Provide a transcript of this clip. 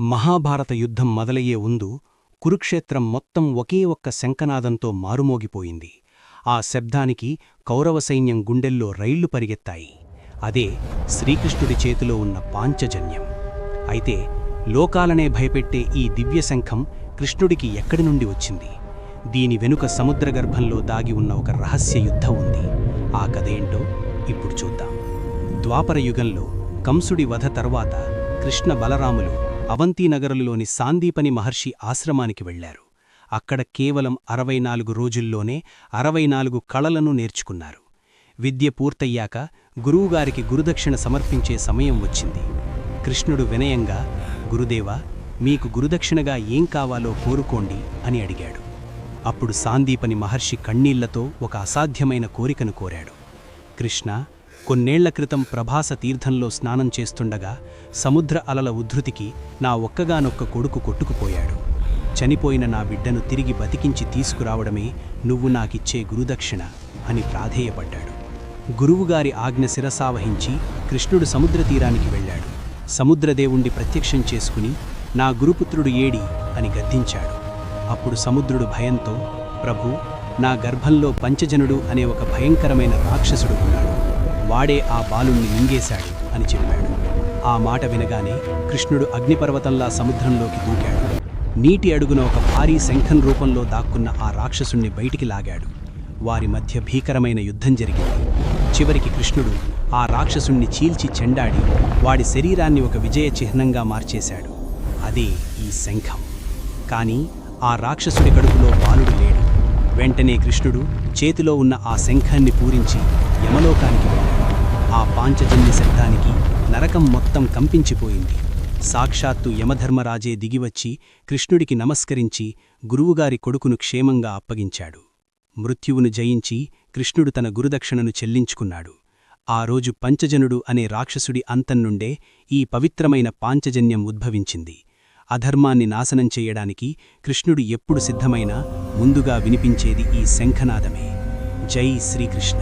మహాభారత యుద్ధం మొదలయ్యే ముందు కురుక్షేత్రం మొత్తం ఒకే ఒక్క శంఖనాదంతో మారుమోగిపోయింది. ఆ శబ్దానికి కౌరవ సైన్యం గుండెల్లో రైళ్ళు పరిగెత్తాయి. అదే శ్రీకృష్ణుడి చేతిలో ఉన్న పాంచజన్యం. అయితే లోకాలనే భయపెట్టే ఈ దివ్యశంఖం కృష్ణుడికి ఎక్కడి నుండి వచ్చింది? దీని వెనుక సముద్రగర్భంలో దాగి ఉన్న ఒక రహస్య యుద్ధం ఉంది. ఆ కథేంటో ఇప్పుడు చూద్దాం. ద్వాపర యుగంలో కంసుడి వధ తర్వాత కృష్ణ బలరాములు అవంతినగరులోని సాందీపని మహర్షి ఆశ్రమానికి వెళ్ళారు అక్కడ కేవలం అరవై నాలుగు రోజుల్లోనే అరవై నాలుగు కళలను నేర్చుకున్నారు. విద్య పూర్తయ్యాక గురువుగారికి గురుదక్షిణ సమర్పించే సమయం వచ్చింది. కృష్ణుడు వినయంగా గురుదేవా మీకు గురుదక్షిణగా ఏం కావాలో కోరుకోండి అని అడిగాడు. అప్పుడు సాందీపని మహర్షి కన్నీళ్ళతో ఒక అసాధ్యమైన కోరికను కోరాడు. కృష్ణ కొన్నేళ్ళ క్రితం ప్రభాస తీర్థంలో స్నానం చేస్తుండగా సముద్ర అలల ఉద్ధృతికి నా ఒక్కగానొక్క కొడుకు కొట్టుకుపోయాడు. చనిపోయిన నా బిడ్డను తిరిగి బతికించి తీసుకురావడమే నువ్వు నాకిచ్చే గురుదక్షిణ అని ప్రాధేయపడ్డాడు. గురువుగారి ఆజ్ఞ శిరసావహించి కృష్ణుడు సముద్ర తీరానికి వెళ్ళాడు. సముద్రదేవుణ్ణి ప్రత్యక్షం చేసుకుని నా గురుపుత్రుడు ఏడి అని గద్దించాడు. అప్పుడు సముద్రుడు భయంతో ప్రభు నా గర్భంలో పంచజనుడు అనే ఒక భయంకరమైన రాక్షసుడు ఉన్నాడు. వాడే ఆ బాలుణ్ణి మింగేశాడు అని చెప్పాడు. ఆ మాట వినగానే కృష్ణుడు అగ్నిపర్వతంలా సముద్రంలోకి దూకాడు. నీటి అడుగున ఒక భారీ శంఖం రూపంలో దాక్కున్న ఆ రాక్షసుణ్ణి బయటికి లాగాడు. వారి మధ్య భీకరమైన యుద్ధం జరిగింది. చివరికి కృష్ణుడు ఆ రాక్షసుణ్ణి చీల్చి చెండాడి వాడి శరీరాన్ని ఒక విజయ చిహ్నంగా మార్చేశాడు. అదే ఈ శంఖం. కానీ ఆ రాక్షసుడి కడుపులో బాలుడు లేడు. వెంటనే కృష్ణుడు చేతిలో ఉన్న ఆ శంఖాన్ని పూరించి యమలోకానికి వెళ్ళాడు. ఆ పాంచజన్య శబ్దానికి నరకం మొత్తం కంపించిపోయింది. సాక్షాత్తు యమధర్మరాజే దిగివచ్చి కృష్ణుడికి నమస్కరించి గురువుగారి కొడుకును క్షేమంగా అప్పగించాడు. మృత్యువును జయించి కృష్ణుడు తన గురుదక్షిణను చెల్లించుకున్నాడు. ఆ రోజు పంచజనుడు అనే రాక్షసుడి అంతం నుండే ఈ పవిత్రమైన పాంచజన్యం ఉద్భవించింది. అధర్మాన్ని నాశనం చేయడానికి కృష్ణుడు ఎప్పుడు సిద్ధమైనా ముందుగా వినిపించేది ఈ శంఖనాదమే. జై శ్రీకృష్ణ.